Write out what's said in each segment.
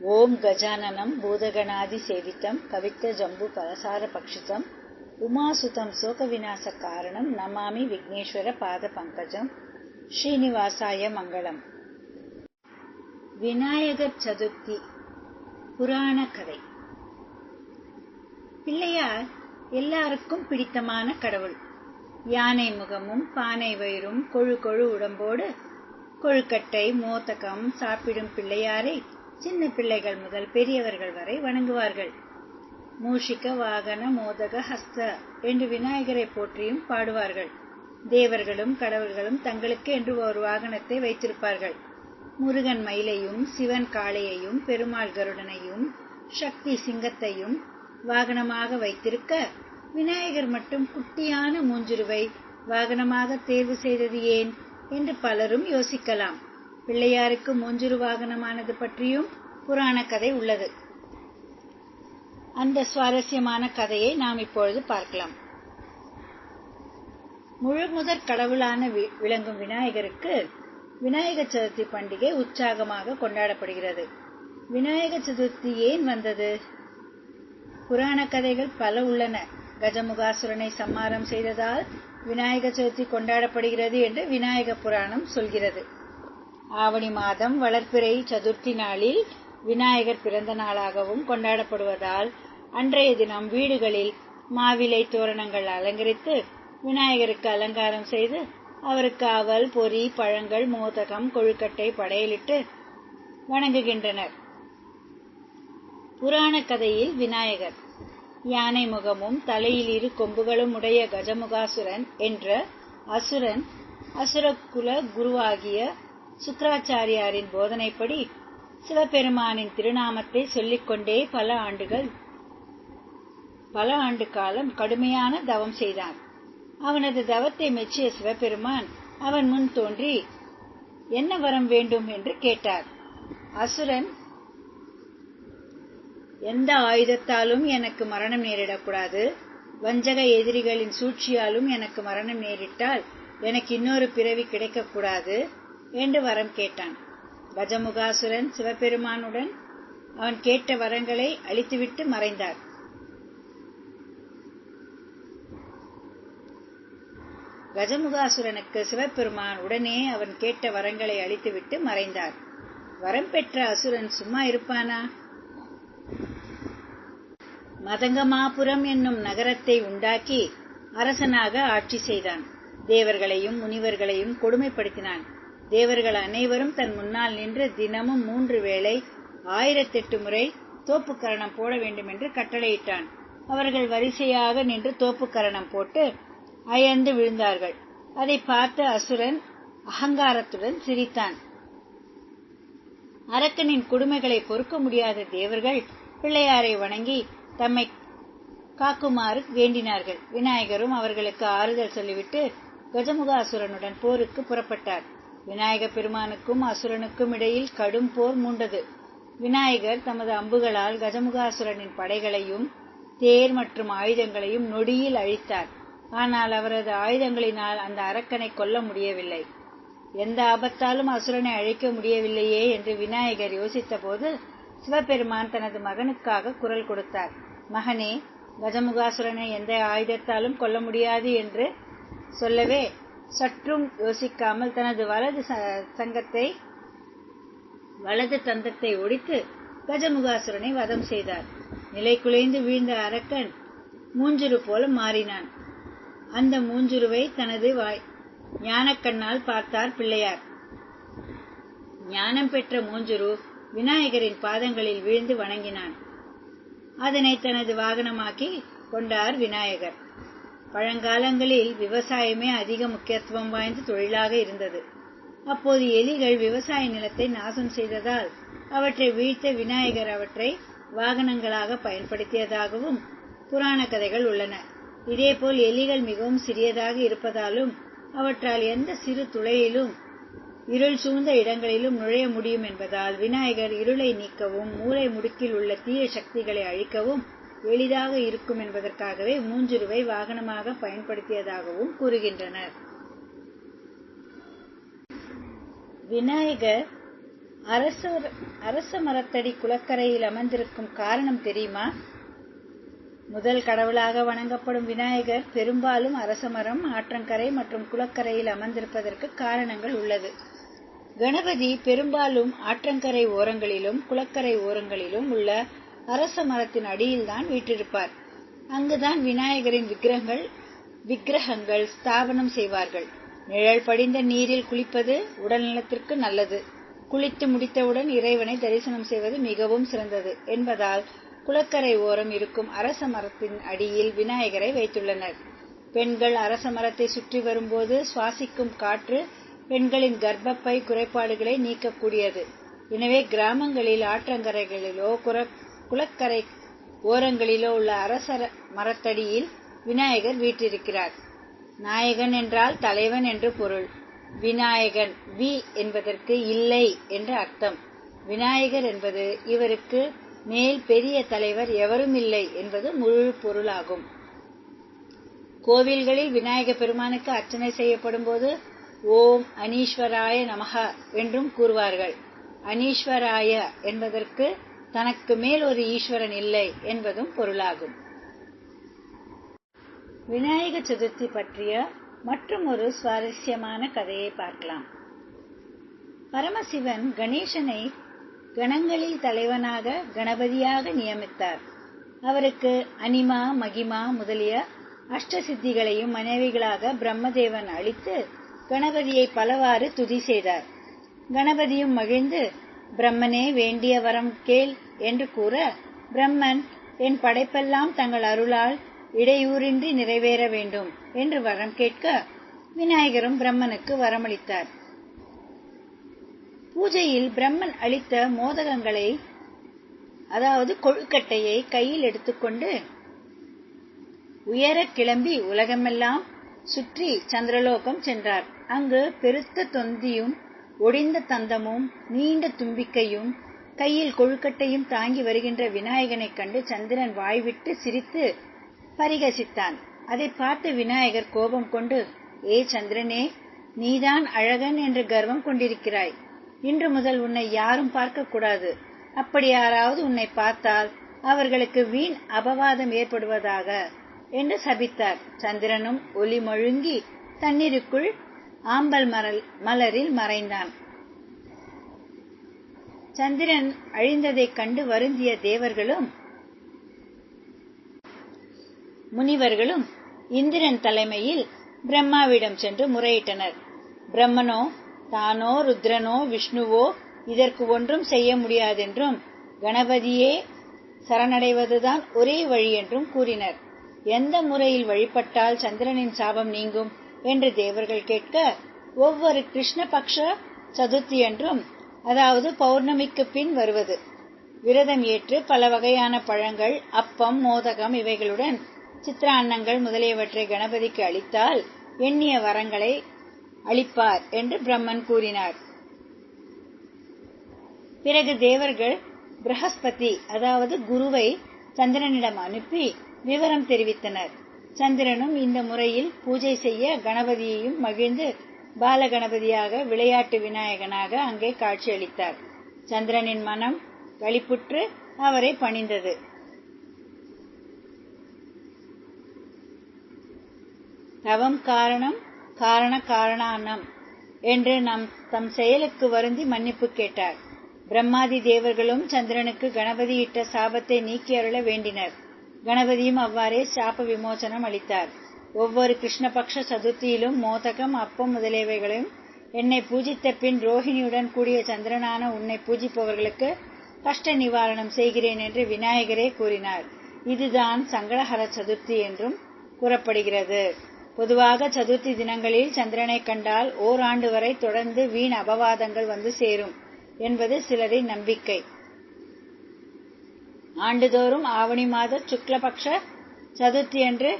ஓம் கஜானனம் பூதகணாதி சேவித்தம் கவித்த ஜம்பு பலசார பக்ஷிதம் உமாசுதம் சோக விநாச காரணம். நமாமி விக்னேஸ்வர பாத பங்கஜம். ஸ்ரீனிவாசாய மங்களம். விநாயகர் சதுர்த்தி புராண கதை. பிள்ளையார் எல்லாருக்கும் பிடித்தமான கடவுள். யானை முகமும் பானை வயிறும் கொழு கொழு உடம்போடு கொழுக்கட்டை மோதகம் சாப்பிடும் பிள்ளையாரை சின்ன பிள்ளைகள் முதல் பெரியவர்கள் வரை வணங்குவார்கள். மூஷிக வாகன மோதக ஹஸ்த என்று விநாயகரை போற்றியும் பாடுவார்கள். தேவர்களும் கடவுள்களும் தங்களுக்கு என்று ஒரு வாகனத்தை வைத்திருப்பார்கள். முருகன் மயிலையும் சிவன் காளையையும் பெருமாள் கருடனையும் சக்தி சிங்கத்தையும் வாகனமாக வைத்திருக்க விநாயகர் மட்டும் குட்டியான மூஞ்சிருவை வாகனமாக தேர்வு செய்தது ஏன் என்று பலரும் யோசிக்கலாம். பிள்ளையாருக்கு மூஞ்சுரு வாகனமானது பற்றியும் புராண கதை உள்ளது. அந்த சுவாரஸ்யமான கதையை நாம் இப்பொழுது பார்க்கலாம். முழு முதற் கடவுளான விளங்கும் விநாயகருக்கு விநாயக சதுர்த்தி பண்டிகை உற்சாகமாக கொண்டாடப்படுகிறது. விநாயக சதுர்த்தி ஏன் வந்தது? புராண கதைகள் பல உள்ளன. கஜமுகாசுரனை சம்மாரம் செய்ததால் விநாயக சதுர்த்தி கொண்டாடப்படுகிறது என்று விநாயக புராணம் சொல்கிறது. ஆவணி மாதம் வளர்ப்பிறை சதுர்த்தி நாளில் விநாயகர் பிறந்த நாளாகவும் கொண்டாடப்படுவதால் அன்றைய தினம் வீடுகளில் மாவிலை தோரணங்கள் அலங்கரித்து விநாயகருக்கு அலங்காரம் செய்து அவருக்கு அவல் பொறி பழங்கள் மோதகம் கொழுக்கட்டை படையலிட்டு வணங்குகின்றனர். புராண கதையில் விநாயகர் யானை முகமும் தலையில் இரு கொம்புகளும் உடைய கஜமுகாசுரன் என்ற அசுரன் அசுரகுல குருவாகிய சுக்கராச்சாரியாரின் போதனைப்படி சிவபெருமானின் திருநாமத்தை சொல்லிக்கொண்டே பல ஆண்டுகள் பல ஆண்டு காலம் கடுமையான தவம் செய்தான் அவனது தவத்தை மெச்சிய சிவபெருமான் அவன் முன் தோன்றி என்ன வரம் வேண்டும்? என்று கேட்டார். அசுரன் எந்த ஆயுதத்தாலும் எனக்கு மரணம் நேரிடக்கூடாது. வஞ்சக எதிரிகளின் சூழ்ச்சியாலும் எனக்கு மரணம் நேரிட்டால் எனக்கு இன்னொரு பிறவி கிடைக்கக்கூடாது. என்று வரம் கேட்டான். கஜமுகாசுரன் சிவபெருமானுடன் அவன் கேட்ட வரங்களை அளித்துவிட்டு மறைந்தார். கஜமுகாசுரனுக்கு சிவபெருமான் உடனே அவன் கேட்ட வரங்களை அளித்துவிட்டு மறைந்தார். வரம் பெற்ற அசுரன் சும்மா இருப்பானா? மதங்கமாபுரம் என்னும் நகரத்தை உண்டாக்கி அரசனாக ஆட்சி செய்தான். தேவர்களையும் முனிவர்களையும் கொடுமைப்படுத்தினான். தேவர்கள் அனைவரும் தன் முன்னால் நின்று தினமும் மூன்று வேளை ஆயிரத்தெட்டு முறை தோப்புக்கரணம் போட வேண்டும் என்று கட்டளையிட்டான். அவர்கள் வரிசையாக நின்று தோப்புக்கரணம் போட்டு அயர்ந்து விழுந்தார்கள். அதை பார்த்து அசுரன் அகங்காரத்துடன் சிரித்தான். அரக்கனின் கொடுமைகளை பொறுக்க முடியாத தேவர்கள் பிள்ளையாரை வணங்கி தம்மை காக்குமாறு வேண்டினார்கள். விநாயகரும் அவர்களுக்கு ஆறுதல் சொல்லிவிட்டு கஜமுகாசுரனுடன் போருக்கு புறப்பட்டார். விநாயக பெருமானுக்கும் அசுரனுக்கும் இடையில் கடும் போர் மூண்டது. விநாயகர் தமது அம்புகளால் கஜமுகாசுரனின் படைகளையும் தேர் மற்றும் ஆயுதங்களையும் நொடியில் அழித்தார். ஆனால் அவரது ஆயுதங்களினால் அந்த அரக்கனை கொல்ல முடியவில்லை. எந்த ஆபத்தாலும் அசுரனை அழிக்க முடியவில்லையே என்று விநாயகர் யோசித்தபோது சிவபெருமான் தனது மகனுக்காக குரல் கொடுத்தார். மகனே கஜமுகாசுரனை எந்த ஆயுதத்தாலும் கொல்ல முடியாது என்று சொல்லவே சற்றும் யோசிக்காமல் தனது வலது சங்கத்தை வலது தந்தத்தை ஒடித்து கஜமுகாசுரனை வதம் செய்தார். நிலை குலைந்து வீழ்ந்த அரக்கன் மூஞ்சுரு போல மாறினான். அந்த மூஞ்சுருவை தனது வாய் ஞானக்கண்ணால் பார்த்தார் பிள்ளையார். ஞானம் பெற்ற மூஞ்சுரு விநாயகரின் பாதங்களில் வீழ்ந்து வணங்கினான். அதனை தனது வாகனமாக்கி கொண்டார் விநாயகர். பழங்காலங்களில் விவசாயமே அதிக முக்கியத்துவம் வாய்ந்த தொழிலாக இருந்தது. அப்போது எலிகள் விவசாய நிலத்தை நாசம் செய்ததால் அவற்றை வீழ்த்த விநாயகர் அவற்றை வாகனங்களாக பயன்படுத்தியதாகவும் புராண கதைகள் உள்ளன. இதேபோல் எலிகள் மிகவும் சிறியதாக இருப்பதாலும் அவற்றால் எந்த சிறு துளையிலும் இருள் சூழ்ந்த இடங்களிலும் நுழைய முடியும் என்பதால் விநாயகர் இருளை நீக்கவும் மூளை முடுக்கில் உள்ள தீய சக்திகளை அழிக்கவும் எளிதாக இருக்கும் என்பதற்காகவே மூஞ்சுருவை வாகனமாக பயன்படுத்தியதாகவும் கூறுகின்றனர். விநாயகர் அரச அரச மரத்தடி குளக்கரையில் அமர்ந்திருக்கும் காரணம் தெரியுமா? முதல் கடவுளாக வணங்கப்படும் விநாயகர் பெரும்பாலும் அரசமரம் ஆற்றங்கரை மற்றும் குளக்கரையில் அமர்ந்திருப்பதற்கு காரணங்கள் உள்ளது. கணபதி பெரும்பாலும் ஆற்றங்கரை ஓரங்களிலும் குளக்கரை ஓரங்களிலும் உள்ள அரச மரத்தின் அடியில் தான் வீற்றிருப்பார். அங்குதான் விநாயகரின் விக்கிரகங்கள் விக்கிரகங்கள் ஸ்தாபனம் செய்வார்கள். நிழல் படிந்த நீரில் குளிப்பது உடல் நலத்திற்கு நல்லது. குளித்து முடித்தவுடன் இறைவனை தரிசனம் செய்வது மிகவும் சிறந்தது என்பதால் குளக்கரை ஓரம் இருக்கும் அரச மரத்தின் அடியில் விநாயகரை வைத்துள்ளனர். பெண்கள் அரச மரத்தை சுற்றி வரும்போது சுவாசிக்கும் காற்று பெண்களின் கர்ப்பப்பை குறைபாடுகளை நீக்கக்கூடியது. எனவே கிராமங்களில் ஆற்றங்கரைகளிலோ குளக்கரை ஓரங்களிலோ உள்ள அரச மரத்தடியில் விநாயகர் வீற்றிருக்கிறார். நாயகன் என்றால் தலைவன் என்று பொருள். விநாயகன் வி என்பதற்கு இல்லை என்று அர்த்தம். விநாயகர் என்பது இவருக்கு மேல் பெரிய தலைவர் எவரும் இல்லை என்பது முழு பொருளாகும். கோவில்களில் விநாயக பெருமானுக்கு அர்ச்சனை செய்யப்படும் போது ஓம் அனீஸ்வராய நமக என்றும் கூறுவார்கள். அனீஸ்வராய என்பதற்கு தனக்கு மேல் ஒரு ஈஸ்வரன் இல்லை என்பதும் பொருளாகும். விநாயக சதுர்த்தி பற்றிய மற்றும் ஒரு சுவாரஸ்யமான கதையை பார்க்கலாம். பரமசிவன் கணேசனை கணங்களில் தலைவனாக கணபதியாக நியமித்தார். அவருக்கு அனிமா மகிமா முதலிய அஷ்டசித்திகளையும் மனைவிகளாக பிரம்மதேவன் அளித்து கணபதியை பலவாறு துதி செய்தார். கணபதியும் மகிழ்ந்து பிரம்மனே வேண்டிய வரம் கேள் என்று கூற பிரம்மன் என் படைப்பெல்லாம் தங்கள் அருளால் இடையூறின்றி நிறைவேற வேண்டும் என்று வரம் கேட்க விநாயகரும் பிரம்மனுக்கு வரமளித்தார். பூஜையில் பிரம்மன் அளித்த மோதகங்களை அதாவது கொழுக்கட்டையை கையில் எடுத்துக்கொண்டு உயர கிளம்பி உலகமெல்லாம் சுற்றி சந்திரலோகம் சென்றார். அங்கு பெருத்த தொந்தியும் ஒடிந்த தந்தமும் நீண்ட தும்பிக்கையும் கையில் கொழுக்கட்டையும் தாங்கி வருகின்ற விநாயகனைக் கண்டு சந்திரன் வாய்விட்டு சிரித்து பரிகசித்தான். அதை பார்த்து விநாயகர் கோபம் கொண்டு ஏ சந்திரனே நீதான் அழகன் என்று கர்வம் கொண்டிருக்கிறாய். இன்று முதல் உன்னை யாரும் பார்க்கக்கூடாது அப்படி யாராவது உன்னை பார்த்தால் அவர்களுக்கு வீண் அபவாதம் ஏற்படுவதாக என்று சபித்தார். சந்திரனும் ஒலி மழுங்கி தண்ணீருக்குள் ஆம்பல் மரல் மலரில் மறைந்தான். சந்திரன் அழிந்ததைக் கண்டு வருந்திய தேவர்களும் முனிவர்களும் இந்திரன் தலைமையில் பிரம்மாவிடம் சென்று முறையிட்டனர். பிரம்மனோ தானோ ருத்ரனோ விஷ்ணுவோ இதற்கு ஒன்றும் செய்ய முடியாதென்றும் கணபதியே சரணடைவதுதான் ஒரே வழி என்றும் கூறினர். எந்த முறையில் வழிபட்டால் சந்திரனின் சாபம் நீங்கும்? என்று தேவர்கள் கேட்க ஒவ்வொரு கிருஷ்ணபக்ஷ சதுர்த்தி என்றும் அதாவது பௌர்ணமிக்கு பின் வருவது. விரதம் ஏற்று பல வகையான பழங்கள் அப்பம் மோதகம் இவைகளுடன் சித்திராண்ணங்கள் முதலியவற்றை கணபதிக்கு அளித்தால் எண்ணிய வரங்களை அளிப்பார் என்று பிரம்மன் கூறினார். பிறகு தேவர்கள் பிரகஸ்பதி அதாவது குருவை சந்திரனிடம் அனுப்பி விவரம் தெரிவித்தனர். சந்திரனும் இந்த முறையில் பூஜை செய்ய கணபதியையும் மகிழ்ந்து பாலகணபதியாக விளையாட்டு விநாயகனாக அங்கே காட்சியளித்தார். சந்திரனின் மனம் களிப்புற்று அவரை பணிந்தது. தவம் காரணம் காரண காரணானம் என்று நம் தம் செயலுக்கு வருந்தி மன்னிப்பு கேட்டார். பிரம்மாதி தேவர்களும் சந்திரனுக்கு கணபதியிட்ட சாபத்தை நீக்கி அருள வேண்டினர். கணபதியும் அவ்வாறே சாப விமோசனம் அளித்தார். ஒவ்வொரு கிருஷ்ணபக்ஷ சதுர்த்தியிலும் மோதகம் அப்பம் முதலியவைகளையும் என்னை பூஜித்த பின் ரோஹிணியுடன் கூடிய சந்திரனான உன்னை பூஜிப்பவர்களுக்கு கஷ்ட நிவாரணம் செய்கிறேன் என்று விநாயகரே கூறினார். இதுதான் சங்கடஹர சதுர்த்தி என்றும் கூறப்படுகிறது. பொதுவாக சதுர்த்தி தினங்களில் சந்திரனை கண்டால் ஓராண்டு வரை தொடர்ந்து வீண் அபவாதங்கள் வந்து சேரும் என்பது சிலரின் நம்பிக்கை. ஆண்டுதோறும் ஆவணி மாத சுக்லபக்ஷ சதுர்த்தி அன்று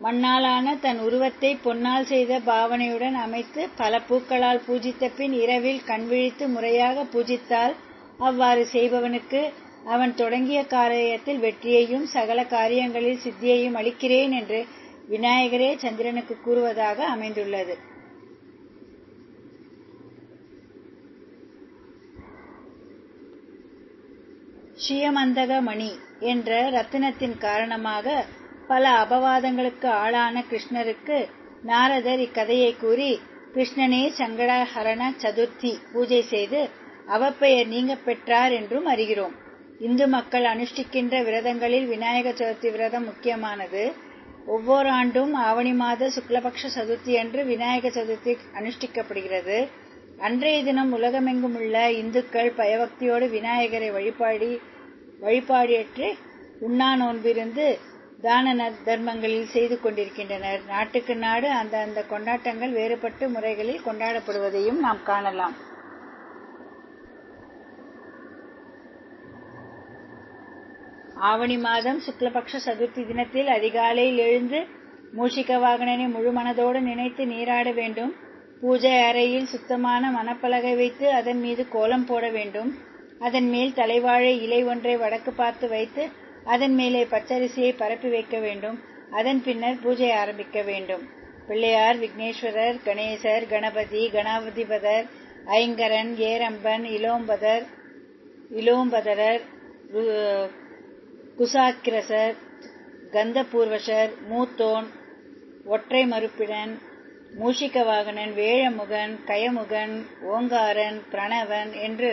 மண்ணாலான தன் உருவத்தை பொன்னால் செய்த பாவனையுடன் அமைத்து பல பூக்களால் பூஜித்த பின் இரவில் கண்விழித்து முறையாக பூஜித்தால் அவ்வாறு செய்பவனுக்கு அவன் தொடங்கிய காரியத்தில் வெற்றியையும் சகல காரியங்களில் சித்தியையும் அளிக்கிறேன் என்று விநாயகரே சந்திரனுக்கு கூறுவதாக அமைந்துள்ளது. ஷியமந்தகமணி என்ற ரத்தினத்தின் காரணமாக பல அபவாதங்களுக்கு ஆளான கிருஷ்ணருக்கு நாரதர் இக்கதையை கூறி கிருஷ்ணனே சங்கடஹரண சதுர்த்தி பூஜை செய்து அவப்பெயர் நீங்க பெற்றார் என்றும் அறிகிறோம். இந்து மக்கள் அனுஷ்டிக்கின்ற விரதங்களில் விநாயக சதுர்த்தி விரதம் முக்கியமானது. ஒவ்வொரு ஆண்டும் ஆவணி மாத சுக்லபக்ஷ சதுர்த்தி அன்று விநாயக சதுர்த்தி அனுஷ்டிக்கப்படுகிறது. அன்றைய தினம் உலகமெங்கும் உள்ள இந்துக்கள் பயபக்தியோடு விநாயகரை வழிபாடி வழிபாடியற்று உண்ணா நோன்பிருந்து தான தர்மங்களில் செய்து கொண்டிருக்கின்றனர். நாட்டுக்கு நாடு அந்த அந்த கொண்டாட்டங்கள் வேறுபட்டு முறைகளில் கொண்டாடப்படுவதையும் நாம் காணலாம். ஆவணி மாதம் சுக்லபக்ஷ சதுர்த்தி தினத்தில் அதிகாலையில் எழுந்து மூஷிக வாகனனை முழு மனதோடு நினைத்து நீராட வேண்டும். பூஜை அறையில் சுத்தமான மணப்பலகை வைத்து அதன் மீது கோலம் போட வேண்டும். அதன் மேல் தலைவாழை இலை ஒன்றை வடக்கு பார்த்து வைத்து அதன் மேலே பச்சரிசியை பரப்பி வைக்க வேண்டும். அதன் பின்னர் பூஜை ஆரம்பிக்க வேண்டும். பிள்ளையார் விக்னேஸ்வரர் கணேசர் கணபதி கணாதிபதர் ஐங்கரன் ஏரம்பன் இலோம்பதர் இலோம்பதரர் குசாக்கிரசர் கந்தபூர்வசர் மூத்தோன் ஒற்றை மறுப்பிடன் மூஷிகவாகனன் வேழமுகன் கயமுகன் ஓங்காரன் பிரணவன் என்று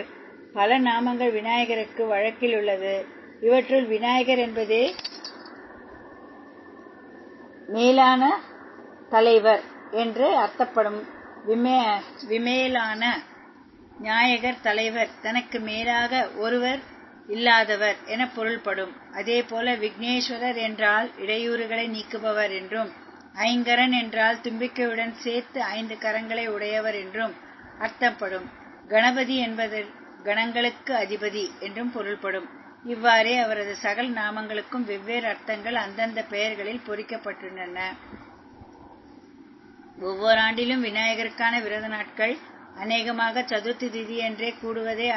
பல நாமங்கள் விநாயகருக்கு வழக்கில் உள்ளது. இவற்றுள் விநாயகர் என்பதே மேலான தலைவர் என்று அர்த்தப்படும். விமே விமேலான நாயகர் தலைவர். தனக்கு மேலாக ஒருவர் இல்லாதவர் என பொருள்படும். அதேபோல விக்னேஸ்வரர் என்றால் இடையூறுகளை நீக்குபவர் என்றும் ஐங்கரன் என்றால் தும்பிக்கையுடன் சேர்த்து ஐந்து கரங்களை உடையவர் என்றும் அர்த்தப்படும். கணபதி என்பது கணங்களுக்கு அதிபதி என்றும் பொருள்படும். இவ்வாறே அவரது சகல் நாமங்களுக்கும் வெவ்வேறு அர்த்தங்கள் அந்தந்த பெயர்களில் பொறிக்கப்பட்டுள்ளன. ஒவ்வொரு ஆண்டிலும் விநாயகருக்கான விரத நாட்கள் அநேகமாக சதுர்த்தி திதி என்றே கூடுவதை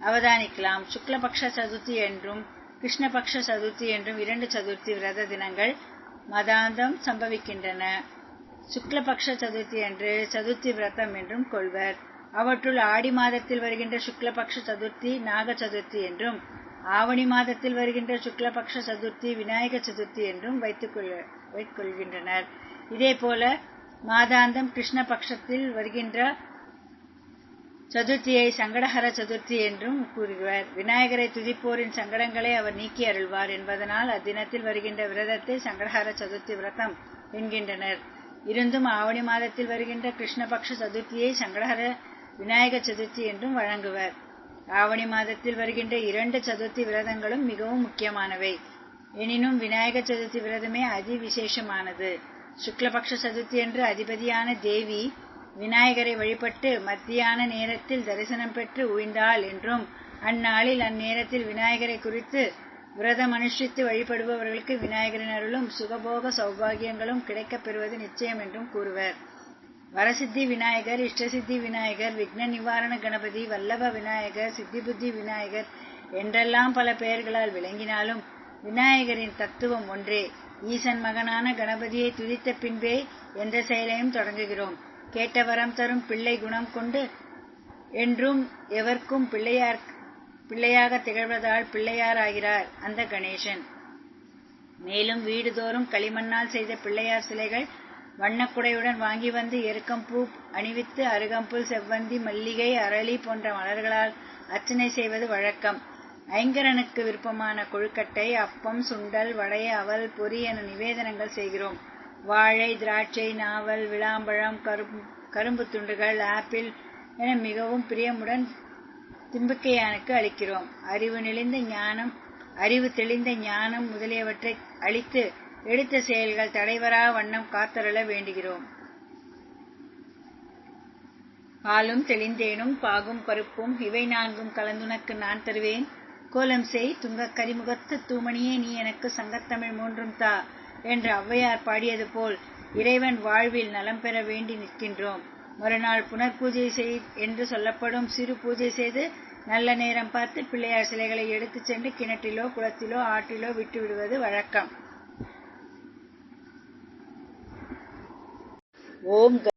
அவதானிக்கலாம். சுக்லபக்ஷ சதுர்த்தி என்றும் கிருஷ்ணபக்ஷ சதுர்த்தி என்றும் இரண்டு சதுர்த்தி விரத தினங்கள் மதாந்தம் சம்பவிக்கின்றன. சுக்லபக்ஷ சதுர்த்தி அன்று சதுர்த்தி விரதம் என்றும் கொள்வர். அவற்றுள் ஆடி மாதத்தில் வருகின்ற சுக்லபக்ஷ சதுர்த்தி நாக சதுர்த்தி என்றும் ஆவணி மாதத்தில் வருகின்ற சுக்லபக்ஷ சதுர்த்தி விநாயக சதுர்த்தி என்றும் வைத்துக் கொள்கின்றனர். இதேபோல மாதாந்தம் கிருஷ்ணபக்ஷத்தில் வருகின்ற சதுர்த்தியை சங்கடஹர சதுர்த்தி என்றும் கூறுகிறார். விநாயகரை துதிப்போரின் சங்கடங்களை அவர் நீக்கி அருள்வார் என்பதனால் அத்தினத்தில் வருகின்ற விரதத்தை சங்கடஹர சதுர்த்தி விரதம் என்கின்றனர். இருந்தும் ஆவணி மாதத்தில் வருகின்ற கிருஷ்ணபக்ஷ சதுர்த்தியை சங்கடஹர விநாயக சதுர்த்தி என்றும் வழங்குவர். ஆவணி மாதத்தில் வருகின்ற இரண்டு சதுர்த்தி விரதங்களும் மிகவும் முக்கியமானவை. எனினும் விநாயக சதுர்த்தி விரதமே அதி விசேஷமானது சுக்லபக்ஷ சதுர்த்தி என்று அதிபதியான தேவி விநாயகரை வழிபட்டு மத்தியான நேரத்தில் தரிசனம் பெற்று உய்ந்தாள் என்றும் அந்நாளில் அந்நேரத்தில் விநாயகரை குறித்து விரதம் அனுஷ்டித்து வழிபடுபவர்களுக்கு விநாயகரின் அருளும் சுகபோக சௌபாகியங்களும் கிடைக்கப் பெறுவது நிச்சயம் என்றும் கூறுவர். வரசித்தி விநாயகர் இஷ்டசித்தி விநாயகர் விக்ன நிவாரண கணபதி வல்லப விநாயகர் சித்திபுத்தி விநாயகர் என்றெல்லாம் பல பெயர்களால் விளங்கினாலும் விநாயகரின் தத்துவம் ஒன்றே. ஈசன் மகனான கணபதியை துதித்த பின்பே எந்த செயலையும் தொடங்குகிறோம். கேட்ட வரம் தரும் பிள்ளை குணம் கொண்டு என்றும் எவர்க்கும் பிள்ளையார் பிள்ளையாக திகழ்வதால் பிள்ளையாராகிறார் அந்த கணேசன். மேலும் வீடுதோறும் களிமண்ணால் செய்த பிள்ளையார் சிலைகள் வண்ணக்குடையுடன் வாங்கி வந்து எருக்கம்பூ அணிவித்து அருகம்புல் செவ்வந்தி மல்லிகை அரளி போன்ற மலர்களால் அர்ச்சனை செய்வது வழக்கம். ஐங்கரனுக்கு விருப்பமான கொழுக்கட்டை அப்பம் சுண்டல் வடை அவல் பொரி என நிவேதனங்கள் செய்கிறோம். வாழை திராட்சை நாவல் விளாம்பழம் கரும்பு கரும்பு துண்டுகள் ஆப்பிள் என மிகவும் பிரியமுடன் திம்புக்கையானுக்கு அளிக்கிறோம். அறிவு நெளிந்த ஞானம் அறிவு தெளிந்த ஞானம் முதலியவற்றை அளித்து எடுத்த செயல்கள் தடைவரா வண்ணம் காத்தருள வேண்டுகிறோம். பாலும் தெளிந்தேனும் பாகும் பருப்பும் இவை நான்கும் கலந்துனக்கு நான் தருவேன். கோலம் செய் துங்கக் கரிமுகத்து தூமணியே நீ எனக்கு சங்கத்தமிழ் மூன்றும் தா. என்று ஔவையார் பாடியது போல் இறைவன் வாழ்வில் நலம் பெற வேண்டி நிற்கின்றோம். மறுநாள் புனர்பூஜை செய் என்று சொல்லப்படும் சிறு பூஜை செய்து நல்ல நேரம் பார்த்து பிள்ளையார் சிலைகளை எடுத்துச் சென்று கிணற்றிலோ குளத்திலோ ஆற்றிலோ விட்டு விடுவது வழக்கம். ஓம்